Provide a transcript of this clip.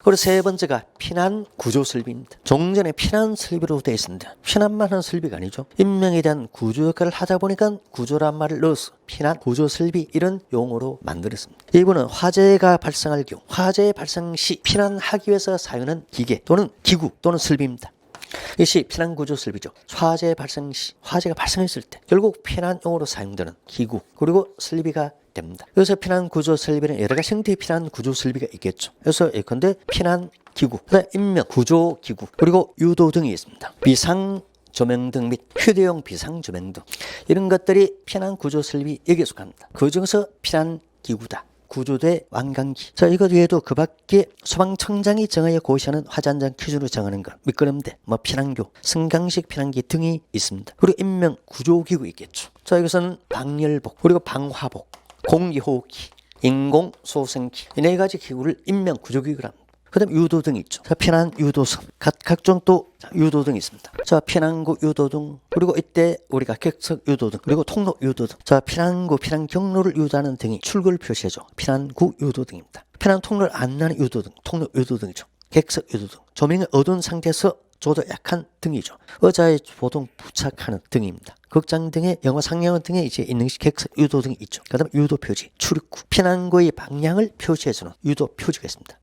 그리고 세 번째가 피난 구조 설비입니다. 종전에 피난 설비로 되어 있습니다. 피난만 하는 설비가 아니죠. 인명에 대한 구조 역할을 하다 보니까 구조란 말을 넣어서 피난 구조 설비 이런 용어로 만들었습니다. 이분은 화재가 발생할 경우 화재 발생 시 피난하기 위해서 사용하는 기계 또는 기구 또는 설비입니다. 이것이 피난 구조 설비죠. 화재 발생 시 화재가 발생했을 때 결국 피난용으로 사용되는 기구 그리고 설비가 됩니다. 그래서 피난 구조 설비는 여러 가지 형태의 피난 구조 설비가 있겠죠. 그래서 예컨대 피난 기구, 인명 구조 기구 그리고 유도 등이 있습니다. 비상 조명 등 및 휴대용 비상 조명 등 이런 것들이 피난 구조 설비 여기에 속합니다. 그 중에서 피난 기구다. 구조대 완강기. 자, 이것 외에도 그 밖에 소방청장이 정하여 고시하는 화재안전 기준으로 정하는 것, 미끄럼대, 뭐 피난교, 승강식 피난기 등이 있습니다. 그리고 인명 구조기구 있겠죠. 자, 이것은 방열복, 그리고 방화복, 공기호흡기, 인공소생기. 이네 가지 기구를 인명 구조기구라 합니다. 그 다음 유도 등이 있죠. 자, 피난 유도선. 각, 각종 또 자, 유도 등이 있습니다. 자, 피난구 유도 등. 그리고 이때 우리가 객석 유도 등. 그리고 통로 유도 등. 자, 피난구, 피난 경로를 유도하는 등이 출구를 표시해줘. 피난구 유도 등입니다. 피난 통로를 안내하는 유도 등. 통로 유도 등이죠. 객석 유도 등. 조명이 어두운 상태에서 조도 약한 등이죠. 의자에 보통 부착하는 등입니다. 극장 등의 영화 상영원 등에 이제 있는 것이 객석 유도 등이 있죠. 그다음 유도 표지, 출입구, 피난구의 방향을 표시해주는 유도 표지가 있습니다.